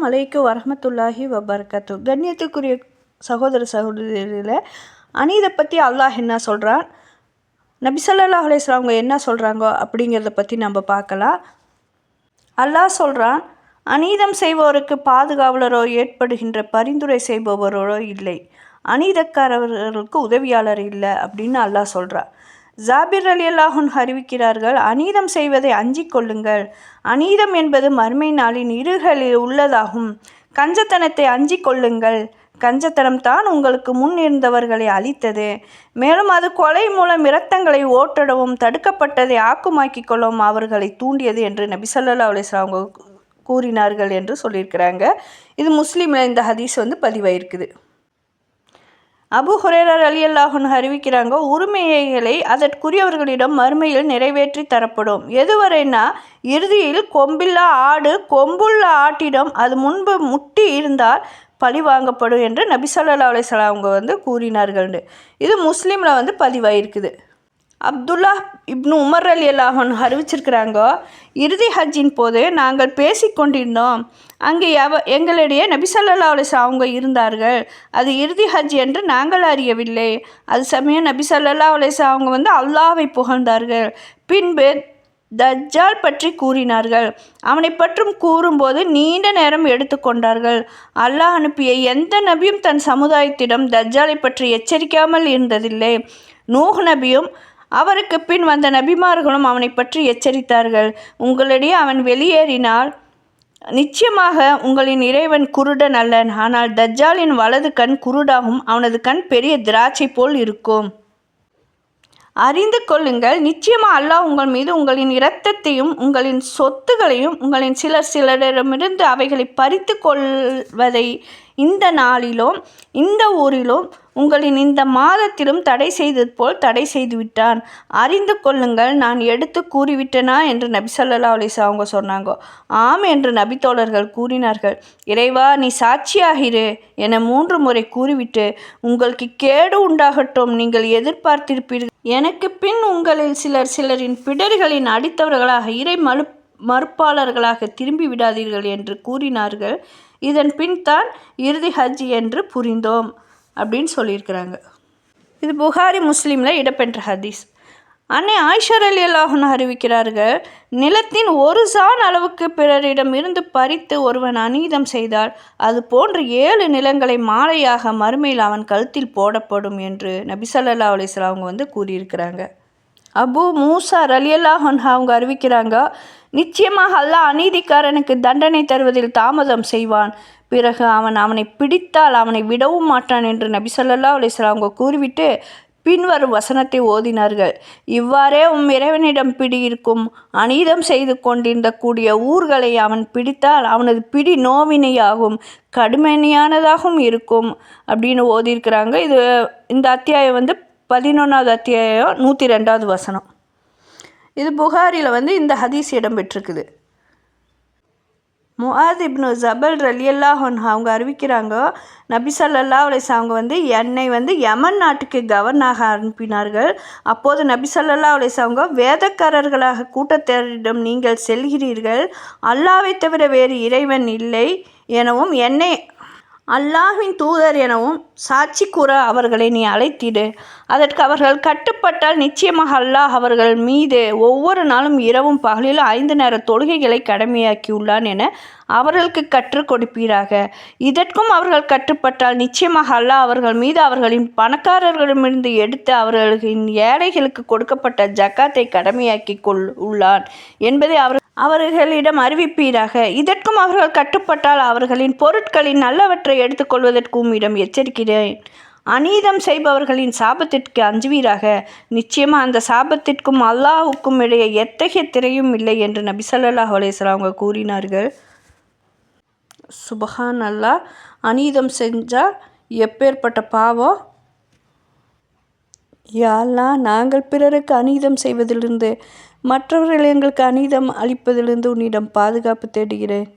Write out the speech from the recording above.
அஸ்லாம் அலைக்கு வரமத்துல்லாஹி வபர்கத்து. கண்ணியத்துக்குரிய சகோதர சகோதரியில் அநீதை பற்றி அல்லாஹ் என்ன சொல்கிறான் நபிசல்லா அலையம் அவங்க என்ன சொல்கிறாங்க அப்படிங்கிறத பற்றி நம்ம பார்க்கலாம். அல்லாஹ் சொல்கிறான் அநீதம் செய்வோருக்கு பாதுகாவலரோ ஏற்படுகின்ற பரிந்துரை செய்பவரோ இல்லை. அநீதக்காரர்களுக்கு உதவியாளர் இல்லை அப்படின்னு அல்லாஹ் சொல்கிறார் ஜாபிர் அலி அல்லாஹுன் அறிவிக்கிறார்கள் அநீதம் செய்வதை அஞ்சிக் கொள்ளுங்கள். அநீதம் என்பது மறுமை நாளின் இருகளில் உள்ளதாகும். கஞ்சத்தனத்தை அஞ்சிக் கொள்ளுங்கள். கஞ்சத்தனம் தான் உங்களுக்கு முன் இருந்தவர்களை அழித்தது. மேலும் அது கொலை மூலம் இரத்தங்களை ஓட்டிடவும் தடுக்கப்பட்டதை ஆக்குமாக்கிக் கொள்ளவும் அவர்களை தூண்டியது என்று நபி சொல்லா அலிஸ்லாம் அவங்க கூறினார்கள் என்று சொல்லியிருக்கிறாங்க. இது முஸ்லீமில் இந்த ஹதீஸ் வந்து பதிவாயிருக்குது. அபு ஹுரேரர் அலி அல்லாஹன் அறிவிக்கிறாங்க உரிமைகளை அதற்குரியவர்களிடம் மறுமையில் நிறைவேற்றி தரப்படும். எதுவரைனா இறுதியில் கொம்பில்லா ஆடு கொம்புள்ள ஆட்டிடம் அது முன்பு முட்டி இருந்தால் பழி வாங்கப்படும் என்று நபி சொல்லா அலிஸ்லாம் அவங்க வந்து கூறினார்கள். இது முஸ்லீமில் வந்து பதிவாயிருக்குது. அப்துல்லா இப்னு உமர் அலி அல்லாஹன் அறிவிச்சிருக்கிறாங்க இறுதி ஹஜ்ஜின் போது நாங்கள் பேசி கொண்டிருந்தோம். அங்கே எவ எங்களிடையே நபிசல்லா அலிஸ் அவங்க இருந்தார்கள். அது இறுதி ஹஜ் என்று நாங்கள் அறியவில்லை. அது சமயம் நபிசல்லா அலிஸ் அவங்க வந்து அல்லாவை புகழ்ந்தார்கள். பின்பு தஜ்ஜால் பற்றி கூறினார்கள். அவனை பற்றும் கூறும்போது நீண்ட நேரம் எடுத்துக்கொண்டார்கள் அல்லாஹ் அனுப்பிய எந்த நபியும் தன் சமுதாயத்திடம் தஜ்ஜாலை பற்றி எச்சரிக்காமல் இருந்ததில்லை. நூஹ் நபியும் அவருக்கு பின் வந்த நபிமார்களும் அவனை பற்றி எச்சரித்தார்கள். உங்களிடையே அவன் வெளியேறினால் நிச்சயமாக உங்களின் இறைவன் குருடன் அல்லன். ஆனால் தஜ்ஜாலின் வலது கண் குருடாகும் அவனது கண் பெரிய திராட்சை போல் இருக்கும். அறிந்து கொள்ளுங்கள் நிச்சயமாக அல்லாஹ் உங்கள் மீது உங்களின் இரத்தத்தையும் உங்களின் சொத்துகளையும் உங்களின் சிலர் சிலரிடமிருந்து அவைகளை பறித்து கொள்வதை இந்த நாளிலும் இந்த ஊரிலும் உங்களின் இந்த மாதத்திலும் தடை செய்தது போல் தடை செய்து விட்டான். அறிந்து கொள்ளுங்கள் நான் எடுத்து கூறிவிட்டனா? என்று நபி சொல்லா அலிசா அவங்க சொன்னாங்க. ஆம் என்று நபித்தோழர்கள் கூறினார்கள். இறைவா நீ சாட்சியாகிரு என மூன்று முறை கூறிவிட்டு உங்களுக்கு கேடு உண்டாகட்டும் நீங்கள் எதிர்பார்த்திருப்பீர்கள். எனக்கு பின் உங்களில் சிலர் சிலரின் பிடர்களின் அடித்தவர்களாக இறை மறு மறுப்பாளர்களாக திரும்பி விடாதீர்கள் என்று கூறினார்கள். இதன் பின் தான் இறுதி ஹஜ் என்று புரிந்தோம். அப்படின்னு சொல்லியிருக்கிறாங்க. இது புகாரி முஸ்லீமில் இடம்பெற்ற ஹதீஸ். அன்னை ஆயிஷர் அலி அல்லாஹன் அறிவிக்கிறார்கள் நிலத்தின் ஒரு சான் அளவுக்கு பிறரிடம் இருந்து பறித்து ஒருவன் அநீதம் செய்தால் அது போன்ற ஏழு நிலங்களை மாலையாக மறுமையில் அவன் கழுத்தில் போடப்படும் என்று நபிசல்லா அலிஸ்லாம் அவங்க வந்து கூறியிருக்கிறாங்க. அபு மூசா ரலியல்லாஹன் அவங்க அறிவிக்கிறாங்க நிச்சயமாக அல்லாஹ் அநீதிக்காரனுக்கு தண்டனை தருவதில் தாமதம் செய்வான். பிறகு அவன் அவனை பிடித்தால் அவனை விடவும் மாட்டான் என்று நபி சொல்லல்லா அலிஸ்லாம் அவங்க கூறிவிட்டு பின்வரும் வசனத்தை ஓதினார்கள். இவ்வாறே உம் இறைவனிடம் பிடி இருக்கும் அநீதம் செய்து கொண்டிருந்த கூடிய ஊர்களை அவன் பிடித்தால் அவனது பிடி நோவினையாகும் கடுமையானதாகவும் இருக்கும் அப்படின்னு ஓதியிருக்கிறாங்க. இது இந்த அத்தியாயம் வந்து பதினொன்றாவது அத்தியாயம் நூற்றி ரெண்டாவது வசனம். இது புகாரியில் வந்து இந்த ஹதீஸ் இடம் பெற்றிருக்குது முஹாத் இப்னு ஜபல் ரலியல்லாஹன் அவங்க அறிவிக்கிறாங்க நபி சல்லா அலிஸ் அவங்க வந்து என்னை வந்து யமன் நாட்டுக்கு கவர்னாக அனுப்பினார்கள். அப்போது நபி சல்லா அலிஸ் அவங்க வேதக்காரர்களாக கூட்டத்தேரிடம் நீங்கள் செல்கிறீர்கள். அல்லாவை தவிர வேறு இறைவன் இல்லை எனவும் என்னை அல்லாஹின் தூதர் எனவும் சாட்சி கூற அவர்களை நீ அழைத்திடு. அதற்கு அவர்கள் கட்டுப்பட்டால் நிச்சயமாக அல்லாஹ் அவர்கள் மீது ஒவ்வொரு நாளும் இரவும் பகலில் ஐந்து நேர தொழுகைகளை கடமையாக்கியுள்ளான் என அவர்களுக்கு கற்றுக் கொடுப்பீராக. இதற்கும் அவர்கள் கட்டுப்பட்டால் நிச்சயமாக அல்லாஹ் அவர்கள் மீது அவர்களின் பணக்காரர்களிடமிருந்து எடுத்து அவர்களின் ஏழைகளுக்கு கொடுக்கப்பட்ட ஜக்காத்தை கடமையாக்கி கொள் உள்ளான் என்பதை அவர் அவர்களிடம் அறிவிப்பீராக. இதற்கும் அவர்கள் கட்டுப்பட்டால் அவர்களின் பொருட்களின் நல்லவற்றை எடுத்துக்கொள்வதற்கும் இடம் எச்சரிக்கிறேன். அநீதம் செய்பவர்களின் சாபத்திற்கு அஞ்சுவீராக. நிச்சயமாக அந்த சாபத்திற்கும் அல்லாஹுக்கும் இடையே எத்தகைய திரையும் இல்லை என்று நபி சல்லாஹ் அலேஸ்லாம் அவங்க கூறினார்கள். சுபஹான் அல்லா அநீதம் செஞ்சால் எப்பேற்பட்ட பாவம்? யாழ்லா நாங்கள் பிறருக்கு அநீதம் செய்வதிலிருந்து மற்றவர்கள் எங்களுக்கு அநீதம் அளிப்பதிலிருந்து உன்னிடம் பாதுகாப்பு தேடுகிறேன்.